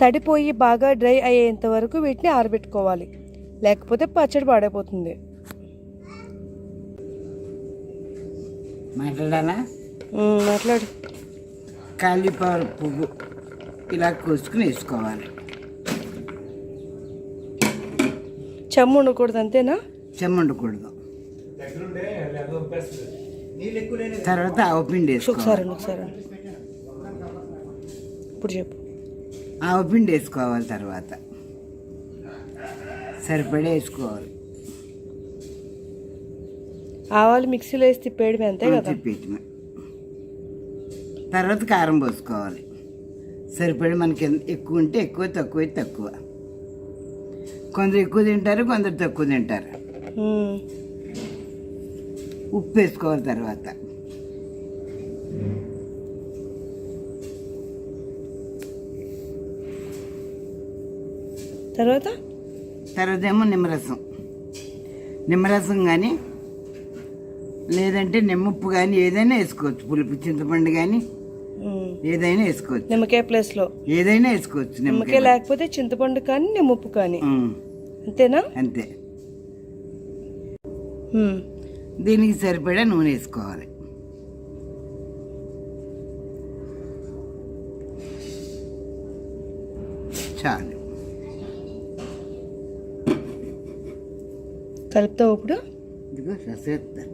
తడిపోయి బాగా డ్రై అయ్యేంత వరకు వీటిని ఆరబెట్టుకోవాలి. లేకపోతే పచ్చడి పాడైపోతుంది. మాట్లాడాలా మాట్లాడు. కాలీఫ్లవర్ పువ్వు ఇలా కోసుకుని వేసుకోవాలి. చెమ్ము ఉండకూడదు అంతేనా? చెమ్మ ఉండకూడదు. తర్వాత ఆవు పిండి ఒకసారి ఒకసారి. ఇప్పుడు చెప్పు. ఆవు పిండి వేసుకోవాలి తర్వాత. సరిపడే వేసుకోవాలి. ఆవాలు మిక్సీలో వేసి తిప్పేయడమే అంతే కదా? తిప్పేయటమే తర్వాత కారం పోసుకోవాలి. సరిపడి మనకి ఎక్కువ ఉంటే ఎక్కువ తక్కువ తక్కువ. కొందరు ఎక్కువ తింటారు కొందరు తక్కువ తింటారు. ఉప్పు వేసుకోవాలి తర్వాత. తర్వాత? తర్వాత ఏమో నిమ్మరసం. నిమ్మరసం కానీ లేదంటే నిమ్మప్పు కానీ ఏదైనా వేసుకోవచ్చు. పులుపు చింతపండు కానీ. ఏదైనా వేసుకోవచ్చు. నిమ్మకాయ ప్లేస్లో ఏదైనా వేసుకోవచ్చు నిమ్మకాయ లేకపోతే చింతపండు కానీ నిమ్మప్పు కానీ. అంతేనా? అంతే. దీనికి సరిపడా నూనె వేసుకోవాలి. చాలు. కలుపుతావు ఇప్పుడు? ఇదిగో రసేస్తా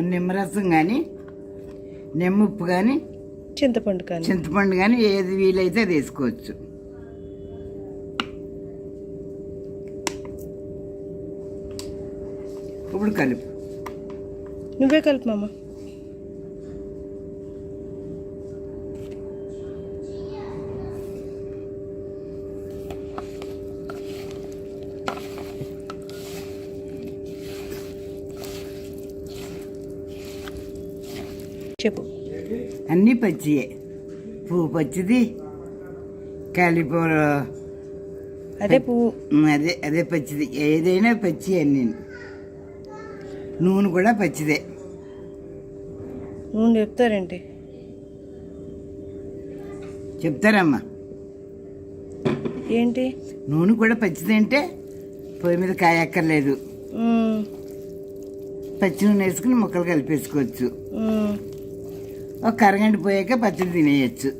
నిమ్మరసం కానీ నిమ్మప్పు కానీ చింతపండు కానీ. చింతపండు కానీ ఏది వీలైతే అది వేసుకోవచ్చు. ఇప్పుడు కలుపు. నువ్వే కలుపు మామ చెప్పు అన్నీ పచ్చియే. పువ్వు పచ్చిది కాలిపూర అదే పువ్వు. అదే అదే పచ్చిది. ఏదైనా పచ్చి అన్ని. నూనె కూడా పచ్చిదే. నువ్వు చెప్తారేంటి? చెప్తారమ్మా. ఏంటి? నూనె కూడా పచ్చిదంటే పొయ్యి మీద కాయక్కర్లేదు. పచ్చి నూనె వేసుకుని ముక్కలు కలిపేసుకోవచ్చు. ఒక అరగంట పోయాక పచ్చడి తినేయచ్చు.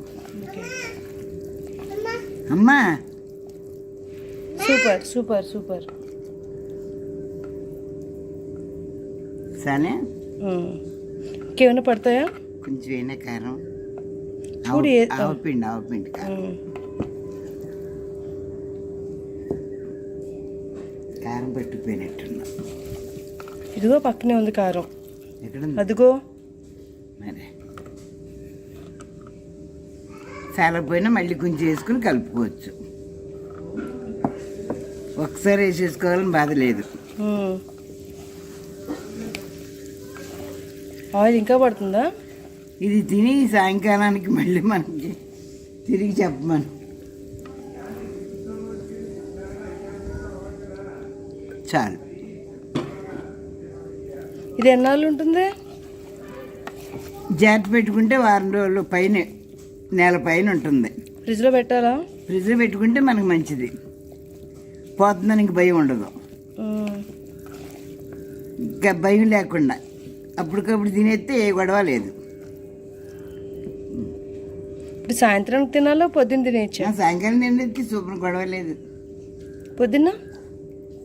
అమ్మా. Super super super. సరే. ఇంకేమైనా పడతాయా? కొంచెం కారం. ఆవు పిండి ఆవు పిండి కారం. కారం పట్టుకుపోయినట్టున్నా ఇదిగో పక్కనే ఉంది కారం. ఎక్కడ అదిగో. మరి. చాలా పోయినా మళ్ళీ కొంచెం వేసుకుని కలుపుకోవచ్చు. ఒకసారి వేసేసుకోవాలని బాధ లేదు. ఆయిల్ ఇంకా పడుతుందా? ఇది తిని సాయంకాలానికి మళ్ళీ మనకి తిరిగి చెప్పమను. చాలు. ఇది ఎన్నాళ్ళు ఉంటుంది? జాగ్రత్త పెట్టుకుంటే వారం రోజులు పైన నెల పైన ఉంటుంది. ఫ్రిడ్జ్లో పెట్టాలా? ఫ్రిడ్జ్లో పెట్టుకుంటే మనకు మంచిది. పోతుందని ఇంక భయం ఉండదు. ఇంకా భయం లేకుండా అప్పటికప్పుడు తినేస్తే ఏ గొడవ లేదు. ఇప్పుడు సాయంత్రం తినాలో పొద్దున్న తినేయచ్చా? ఆ సాయంకాలం తినేది సూపర్ గొడవ లేదు. పొద్దున్న?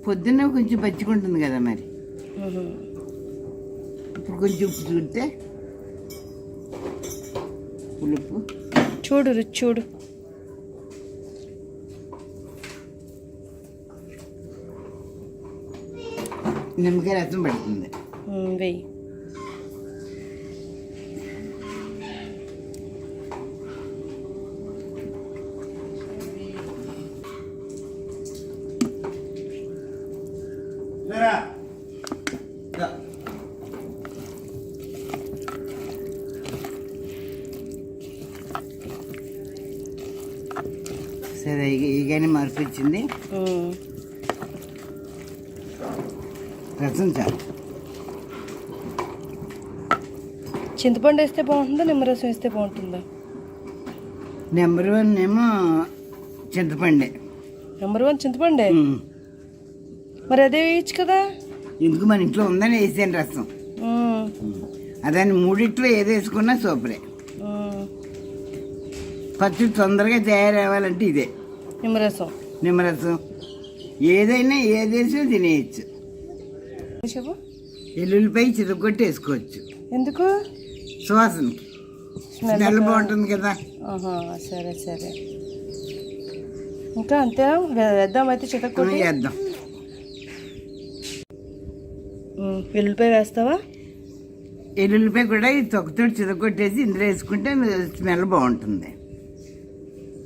పొద్దున్న కొంచెం పచ్చిగుంటుంది కదా మరి. ఇప్పుడు కొంచెం ఉప్పు చూస్తే పులుపు చూడు రుచి చూడు. నిమ్మకాయ రసం పడుతుంది. వెయ్యి సరే ఈగానే మరిపించింది. రసం చాలు. చింతపండు వేస్తే బాగుంటుందా నిమ్మరసం వేస్తే బాగుంటుందా? నెంబర్ వన్ ఏమో చింతపండే. Number one చింతపండే. మరి అదే వేయచ్చు కదా? ఎందుకు మన ఇంట్లో ఉందని వేసాను రసం. ఉమ్. అదాన్ని మూడిట్లో ఏది వేసుకున్నా సూపరే. ఉమ్. పచ్చడి తొందరగా తయారవ్వాలంటే ఇదే. నిమ్మరసం. నిమ్మరసం. ఏదైనా ఏది వేసినా తినేయచ్చు. ఎల్లుల్లిపై చితకొట్టి వేసుకోవచ్చు ఎందుకు? సువాసనకి. స్మెల్ బాగుంటుంది కదా. సరే సరే. ఇంకా అంతేనా వే- వేద్దాం అయితే చితక్కొట్టి వేద్దాం. ఉమ్, వెల్లుల్లిపాయ వేస్తావా? ఎల్లుల్లిపాయ కూడా ఈ తొక్కతో చితకొట్టేసి ఇందులో వేసుకుంటే స్మెల్ బాగుంటుంది.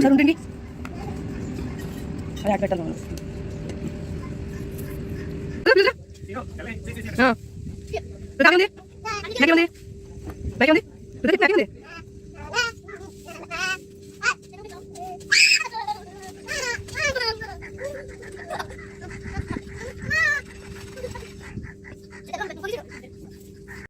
సార్ ఉండండి అది అటు పెట్టాలి మనం. ఆ. తాగండి. తాగండి.